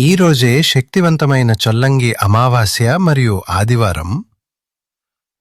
ఈరోజే శక్తివంతమైన చొల్లంగి అమావాస్య మరియు ఆదివారం.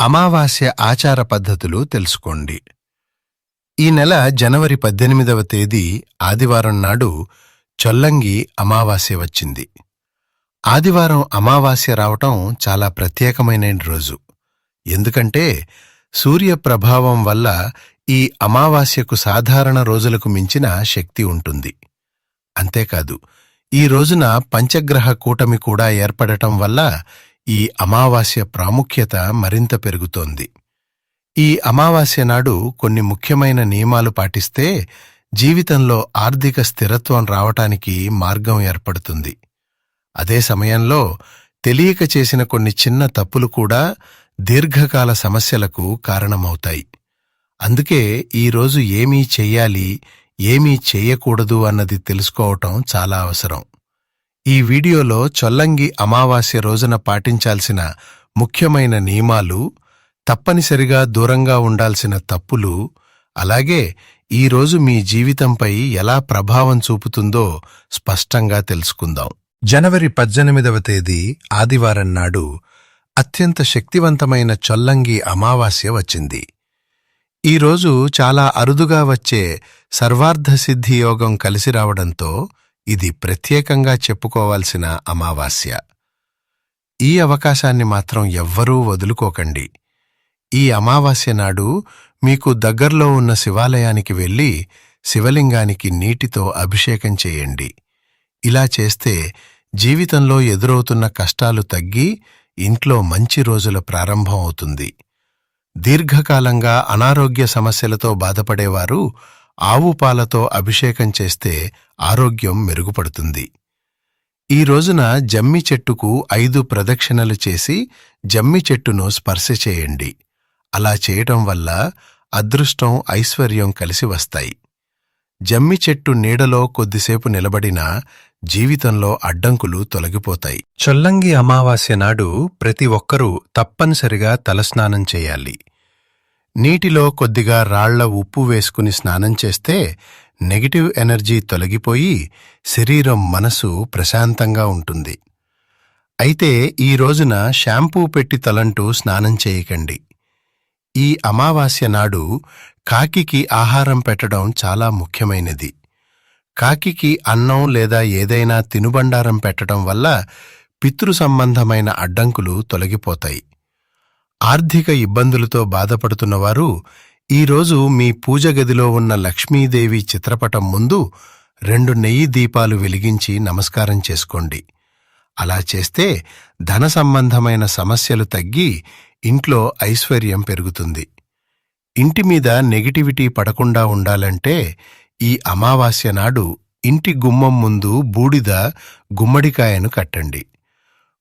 అమావాస్య ఆచార పద్ధతులు తెలుసుకోండి. ఈ నెల జనవరి పద్దెనిమిదవ తేదీ ఆదివారం నాడు చొల్లంగి అమావాస్య వచ్చింది. ఆదివారం అమావాస్య రావటం చాలా ప్రత్యేకమైన రోజు. ఎందుకంటే సూర్య ప్రభావం వల్ల ఈ అమావాస్యకు సాధారణ రోజులకు మించిన శక్తి ఉంటుంది. అంతేకాదు ఈ రోజున పంచగ్రహ కూటమి కూడా ఏర్పడటం వల్ల ఈ అమావాస్య ప్రాముఖ్యత మరింత పెరుగుతోంది. ఈ అమావాస్య నాడు కొన్ని ముఖ్యమైన నియమాలు పాటిస్తే జీవితంలో ఆర్థిక స్థిరత్వం రావటానికి మార్గం ఏర్పడుతుంది. అదే సమయంలో తెలియక చేసిన కొన్ని చిన్న తప్పులు కూడా దీర్ఘకాల సమస్యలకు కారణమవుతాయి. అందుకే ఈరోజు ఏమీ చెయ్యాలి ఏమీ చేయకూడదు అన్నది తెలుసుకోవటం చాలా అవసరం. ఈ వీడియోలో చొల్లంగి అమావాస్య రోజున పాటించాల్సిన ముఖ్యమైన నియమాలు తప్పనిసరిగా దూరంగా ఉండాల్సిన తప్పులు అలాగే ఈ రోజు మీ జీవితంపై ఎలా ప్రభావం చూపుతుందో స్పష్టంగా తెలుసుకుందాం. జనవరి పద్దెనిమిదవ తేదీ ఆదివారం నాడు అత్యంత శక్తివంతమైన చొల్లంగి అమావాస్య వచ్చింది. ఈరోజు చాలా అరుదుగా వచ్చే సర్వార్థసిద్ధి యోగం కలిసి రావడంతో ఇది ప్రత్యేకంగా చెప్పుకోవాల్సిన అమావాస్య. ఈ అవకాశాన్ని మాత్రం ఎవ్వరూ వదులుకోకండి. ఈ అమావాస్య నాడు మీకు దగ్గర్లో ఉన్న శివాలయానికి వెళ్ళి శివలింగానికి నీటితో అభిషేకం చేయండి. ఇలా చేస్తే జీవితంలో ఎదురవుతున్న కష్టాలు తగ్గి ఇంట్లో మంచి రోజుల ప్రారంభం అవుతుంది. దీర్ఘకాలంగా అనారోగ్య సమస్యలతో బాధపడేవారు ఆవు పాలతో అభిషేకం చేస్తే ఆరోగ్యం మెరుగుపడుతుంది. ఈ రోజున జమ్మి చెట్టుకు ఐదు ప్రదక్షిణలు చేసి జమ్మి చెట్టును స్పర్శ చేయండి. అలా చేయటం వల్ల అదృష్టం ఐశ్వర్యం కలిసి వస్తాయి. జమ్మి చెట్టు నీడలో కొద్దిసేపు నిలబడినా జీవితంలో అడ్డంకులు తొలగిపోతాయి. చొల్లంగి అమావాస్య నాడు ప్రతి ఒక్కరూ తప్పనిసరిగా తలస్నానం చేయాలి. నీటిలో కొద్దిగా రాళ్ళ ఉప్పు వేసుకుని స్నానం చేస్తే నెగిటివ్ ఎనర్జీ తొలగిపోయి శరీరం మనసు ప్రశాంతంగా ఉంటుంది. అయితే ఈ రోజున షాంపూ పెట్టి తలంటూ స్నానం చేయకండి. ఈ అమావాస్య నాడు కాకికి ఆహారం పెట్టడం చాలా ముఖ్యమైనది. కాకికి అన్నం లేదా ఏదైనా తినుబండారం పెట్టడం వల్ల పితృ సంబంధమైన అడ్డంకులు తొలగిపోతాయి. ఆర్థిక ఇబ్బందులతో బాధపడుతున్నవారు ఈరోజు మీ పూజ గదిలో ఉన్న లక్ష్మీదేవి చిత్రపటం ముందు రెండు నెయ్యి దీపాలు వెలిగించి నమస్కారం చేసుకోండి. అలా చేస్తే ధన సంబంధమైన సమస్యలు తగ్గి ఇంట్లో ఐశ్వర్యం పెరుగుతుంది. ఇంటి మీద నెగిటివిటీ పడకుండా ఉండాలంటే ఈ అమావాస్య నాడు ఇంటి గుమ్మం ముందు బూడిద గుమ్మడికాయను కట్టండి.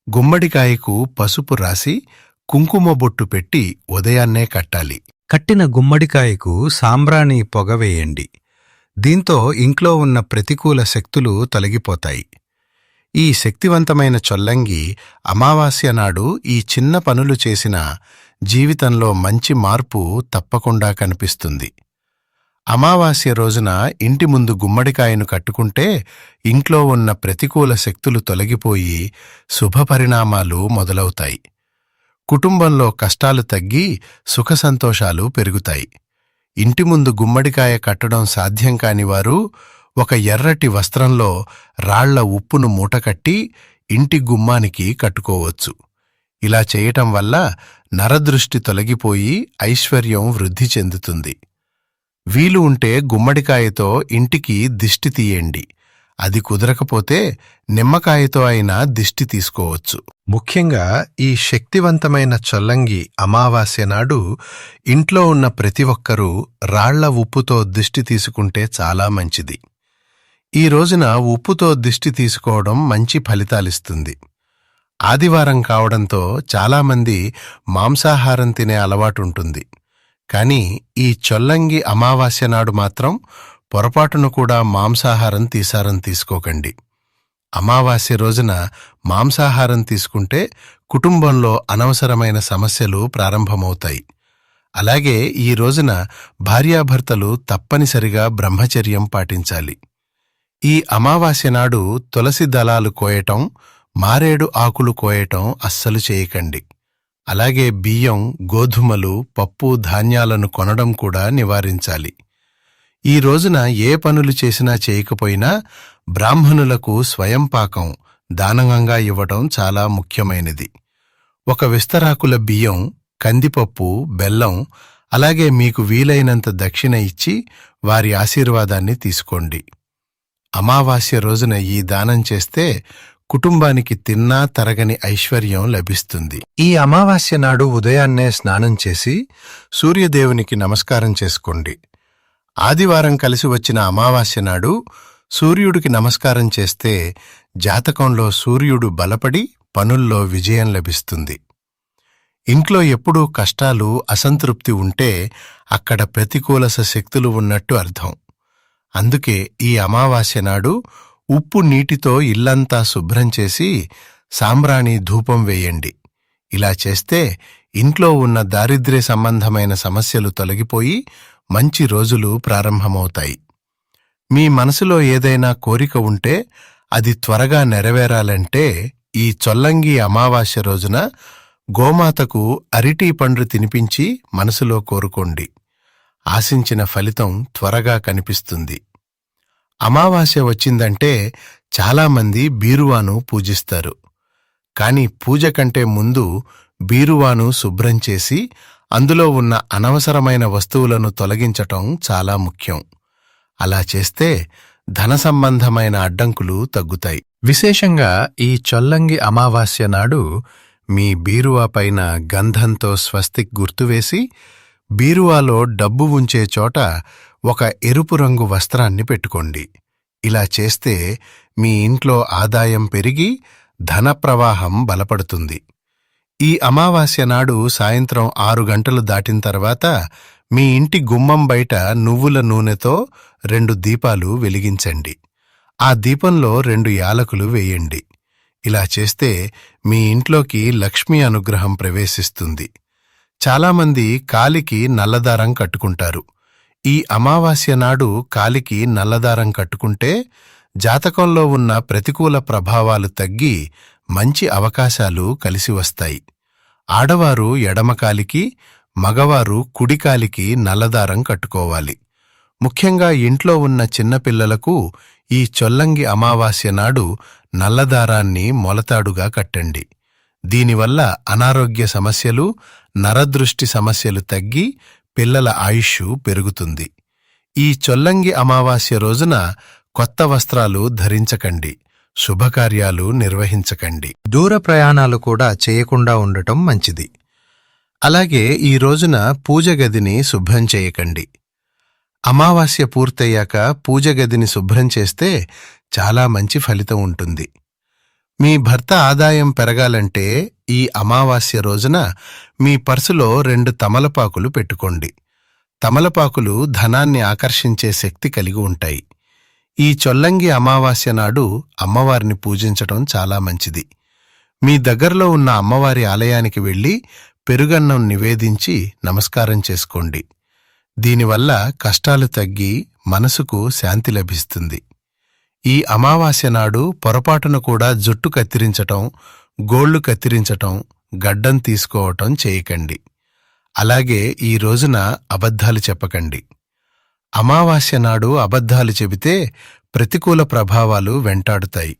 గుమ్మడికాయకు పసుపు రాసి కుంకుమ బొట్టు పెట్టి ఉదయాన్నే కట్టాలి. కట్టిన గుమ్మడికాయకు సాంబ్రాణి పొగవేయండి దీంతో ఇంట్లో ఉన్న ప్రతికూల శక్తులు తొలగిపోతాయి. ఈ శక్తివంతమైన చొల్లంగి అమావాస్య నాడు ఈ చిన్న పనులు చేసిన జీవితంలో మంచి మార్పు తప్పకుండా కనిపిస్తుంది. అమావాస్య రోజున ఇంటి ముందు గుమ్మడికాయను కట్టుకుంటే ఇంట్లో ఉన్న ప్రతికూల శక్తులు తొలగిపోయి శుభపరిణామాలు మొదలవుతాయి. కుటుంబంలో కష్టాలు తగ్గి సుఖసంతోషాలు పెరుగుతాయి. ఇంటి ముందు గుమ్మడికాయ కట్టడం సాధ్యం కానివారు ఒక ఎర్రటి వస్త్రంలో రాళ్ళ ఉప్పును మూటకట్టి ఇంటి గుమ్మానికి కట్టుకోవచ్చు. ఇలా చేయటం వల్ల నరదృష్టి తొలగిపోయి ఐశ్వర్యం వృద్ధి చెందుతుంది. వీలు ఉంటే గుమ్మడికాయతో ఇంటికి దిష్టి తీయండి. అది కుదరకపోతే నిమ్మకాయతో అయినా దిష్టి తీసుకోవచ్చు. ముఖ్యంగా ఈ శక్తివంతమైన చొల్లంగి అమావాస్య నాడు ఇంట్లో ఉన్న ప్రతి ఒక్కరూ రాళ్ళ ఉప్పుతో దిష్టి తీసుకుంటే చాలా మంచిది. ఈ రోజున ఉప్పుతో దిష్టి తీసుకోవడం మంచి ఫలితాలిస్తుంది. ఆదివారం కావడంతో చాలామంది మాంసాహారం తినే అలవాటుంటుంది. కాని ఈ చొల్లంగి అమావాస్య నాడు మాత్రం పొరపాటును కూడా మాంసాహారం తీసారం తీసుకోకండి. అమావాస్య రోజున మాంసాహారం తీసుకుంటే కుటుంబంలో అనవసరమైన సమస్యలు ప్రారంభమవుతాయి. అలాగే ఈ రోజున భార్యాభర్తలు తప్పనిసరిగా బ్రహ్మచర్యం పాటించాలి. ఈ అమావాస్య నాడు తులసి దళాలు కోయటం మారేడు ఆకులు కోయటం అస్సలు చేయకండి. అలాగే బియ్యం గోధుమలు పప్పు ధాన్యాలను కొనడం కూడా నివారించాలి. ఈ రోజున ఏ పనులు చేసినా చేయకపోయినా బ్రాహ్మణులకు స్వయంపాకం దానంగా ఇవ్వటం చాలా ముఖ్యమైనది. ఒక విస్తరాకుల బియ్యం కందిపప్పు బెల్లం అలాగే మీకు వీలైనంత దక్షిణ ఇచ్చి వారి ఆశీర్వాదాన్ని తీసుకోండి. అమావాస్య రోజున ఈ దానం చేస్తే కుటుంబానికి తిన్నా తరగని ఐశ్వర్యం లభిస్తుంది. ఈ అమావాస్య నాడు ఉదయాన్నే స్నానం చేసి సూర్యదేవునికి నమస్కారం చేసుకోండి. ఆదివారం కలిసి వచ్చిన అమావాస్య నాడు సూర్యుడికి నమస్కారం చేస్తే జాతకంలో సూర్యుడు బలపడి పనుల్లో విజయం లభిస్తుంది. ఇంట్లో ఎప్పుడూ కష్టాలు అసంతృప్తి ఉంటే అక్కడ ప్రతికూలస శక్తులు ఉన్నట్టు అర్థం. అందుకే ఈ అమావాస్య నాడు ఉప్పు నీటితో ఇల్లంతా శుభ్రం చేసి సాంబ్రాణి ధూపం వేయండి. ఇలా చేస్తే ఇంట్లో ఉన్న దారిద్ర్య సంబంధమైన సమస్యలు తొలగిపోయి మంచి రోజులు ప్రారంభమవుతాయి. మీ మనసులో ఏదైనా కోరిక ఉంటే అది త్వరగా నెరవేరాలంటే ఈ చొల్లంగి అమావాస్య రోజున గోమాతకు అరిటీ పండ్లు తినిపించి మనసులో కోరుకోండి. ఆశించిన ఫలితం త్వరగా కనిపిస్తుంది. అమావాస్య వచ్చిందంటే చాలామంది బీరువాను పూజిస్తారు. కాని పూజ కంటే ముందు బీరువాను శుభ్రం చేసి అందులో ఉన్న అనవసరమైన వస్తువులను తొలగించటం చాలా ముఖ్యం. అలా చేస్తే ధన సంబంధమైన అడ్డంకులు తగ్గుతాయి. విశేషంగా ఈ చొల్లంగి అమావాస్య నాడు మీ బీరువా పైన గంధంతో స్వస్తిక్ గుర్తువేసి బీరువాలో డబ్బు ఉంచే చోట ఒక ఎరుపు రంగు వస్త్రాన్ని పెట్టుకోండి. ఇలా చేస్తే మీ ఇంట్లో ఆదాయం పెరిగి ధన ప్రవాహం బలపడుతుంది. ఈ అమావాస్య నాడు సాయంత్రం ఆరు గంటలు దాటిన తర్వాత మీ ఇంటి గుమ్మం బయట నువ్వుల నూనెతో రెండు దీపాలు వెలిగించండి. ఆ దీపంలో రెండు యాలకులు వేయండి. ఇలా చేస్తే మీ ఇంట్లోకి లక్ష్మీ అనుగ్రహం ప్రవేశిస్తుంది. చాలామంది కాలికి నల్లదారం కట్టుకుంటారు. ఈ అమావాస్య నాడు కాలికి నల్లదారం కట్టుకుంటే జాతకంలో ఉన్న ప్రతికూల ప్రభావాలు తగ్గి మంచి అవకాశాలు కలిసి వస్తాయి. ఆడవారు ఎడమకాలికి మగవారు కుడికాలికి నల్లదారం కట్టుకోవాలి. ముఖ్యంగా ఇంట్లో ఉన్న చిన్నపిల్లలకు ఈ చొల్లంగి అమావాస్య నాడు నల్లదారాన్ని మొలతాడుగా కట్టండి. దీనివల్ల అనారోగ్య సమస్యలు నరదృష్టి సమస్యలు తగ్గి పిల్లల ఆయుష్ పెరుగుతుంది. ఈ చొల్లంగి అమావాస్య రోజున కొత్త వస్త్రాలు ధరించకండి. శుభకార్యాలు నిర్వహించకండి. దూర ప్రయాణాలు కూడా చేయకుండా ఉండటం మంచిది. అలాగే ఈ రోజున పూజ గదిని శుభ్రం చేయకండి. అమావాస్య పూర్తయ్యాక పూజ గదిని శుభ్రం చేస్తే చాలా మంచి ఫలితం ఉంటుంది. మీ భర్త ఆదాయం పెరగాలంటే ఈ అమావాస్య రోజున మీ పర్సులో రెండు తమలపాకులు పెట్టుకోండి. తమలపాకులు ధనాన్ని ఆకర్షించే శక్తి కలిగి ఉంటాయి. ఈ చొల్లంగి అమావాస్య నాడు అమ్మవారిని పూజించటం చాలా మంచిది. మీ దగ్గరలో ఉన్న అమ్మవారి ఆలయానికి వెళ్ళి పెరుగన్నం నివేదించి నమస్కారం చేసుకోండి. దీనివల్ల కష్టాలు తగ్గి మనసుకు శాంతి లభిస్తుంది. ఈ అమావాస్య నాడు పొరపాటున కూడా జుట్టు కత్తిరించటం గోళ్ళు కత్తిరించటం గడ్డం తీసుకోవటం చేయకండి. అలాగే ఈ రోజున అబద్ధాలు చెప్పకండి. అమావాస్య నాడు అబద్ధాలు చెబితే ప్రతికూల ప్రభావాలు వెంటాడుతాయి.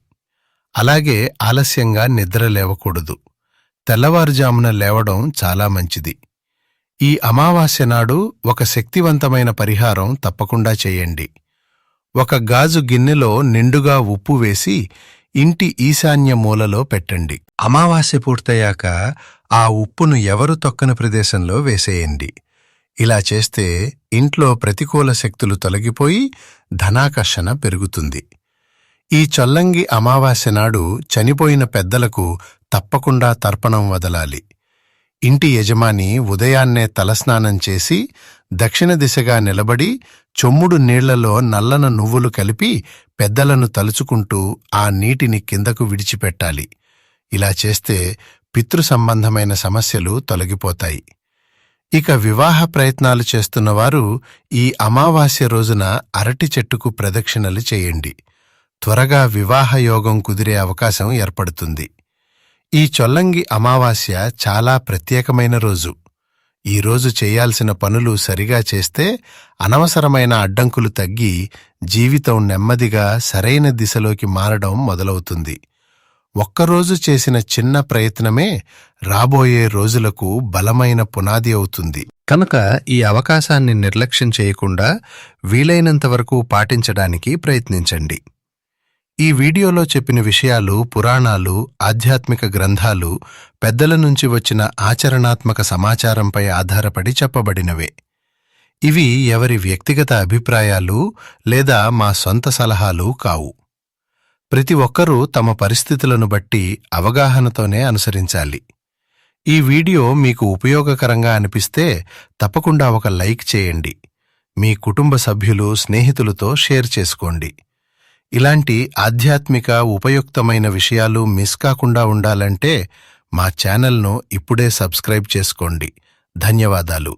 అలాగే ఆలస్యంగా నిద్ర లేవకూడదు. తెల్లవారుజామున లేవడం చాలా మంచిది. ఈ అమావాస్య నాడు ఒక శక్తివంతమైన పరిహారం తప్పకుండా చేయండి. ఒక గాజు గిన్నెలో నిండుగా ఉప్పు వేసి ఇంటి ఈశాన్య మూలలో పెట్టండి. అమావాస్య పూర్తయ్యాక ఆ ఉప్పును ఎవరు తొక్కని ప్రదేశంలో వేసేయండి. ఇలా చేస్తే ఇంట్లో ప్రతికూల శక్తులు తొలగిపోయి ధనాకర్షణ పెరుగుతుంది. ఈ చొల్లంగి అమావాస్య నాడు చనిపోయిన పెద్దలకు తప్పకుండా తర్పణం వదలాలి. ఇంటి యజమాని ఉదయాన్నే తలస్నానం చేసి దక్షిణ దిశగా నిలబడి చొమ్ముడు నీళ్ళలో నల్లన నువ్వులు కలిపి పెద్దలను తలుచుకుంటూ ఆ నీటిని కిందకు విడిచిపెట్టాలి. ఇలా చేస్తే పితృ సంబంధమైన సమస్యలు తొలగిపోతాయి. ఇక వివాహ ప్రయత్నాలు చేస్తున్నవారు ఈ అమావాస్య రోజున అరటి చెట్టుకు ప్రదక్షిణలు చేయండి. త్వరగా వివాహ యోగం కుదిరే అవకాశం ఏర్పడుతుంది. ఈ చొల్లంగి అమావాస్య చాలా ప్రత్యేకమైన రోజు. ఈ రోజు చేయాల్సిన పనులు సరిగా చేస్తే అనవసరమైన అడ్డంకులు తగ్గి జీవితం నెమ్మదిగా సరైన దిశలోకి మారడం మొదలవుతుంది. ఒక్కరోజు చేసిన చిన్న ప్రయత్నమే రాబోయే రోజులకు బలమైన పునాది అవుతుంది. కనుక ఈ అవకాశాన్ని నిర్లక్ష్యం చేయకుండా వీలైనంత వరకు పాటించడానికి ప్రయత్నించండి. ఈ వీడియోలో చెప్పిన విషయాలు పురాణాలు ఆధ్యాత్మిక గ్రంథాలు పెద్దల నుంచి వచ్చిన ఆచరణాత్మక సమాచారంపై ఆధారపడి చెప్పబడినవే. ఇవి ఎవరి వ్యక్తిగత అభిప్రాయాలు లేదా మా సొంత సలహాలు కావు. ప్రతి ఒక్కరూ తమ పరిస్థితులను బట్టి అవగాహనతోనే అనుసరించాలి. ఈ వీడియో మీకు ఉపయోగకరంగా అనిపిస్తే తప్పకుండా ఒక లైక్ చేయండి. మీ కుటుంబ సభ్యులు స్నేహితులతో షేర్ చేసుకోండి. ఇలాంటి ఆధ్యాత్మిక ఉపయుక్తమైన విషయాలు మిస్ కాకుండా ఉండాలంటే మా ఛానల్ను ఇప్పుడే సబ్స్క్రైబ్ చేసుకోండి. ధన్యవాదాలు.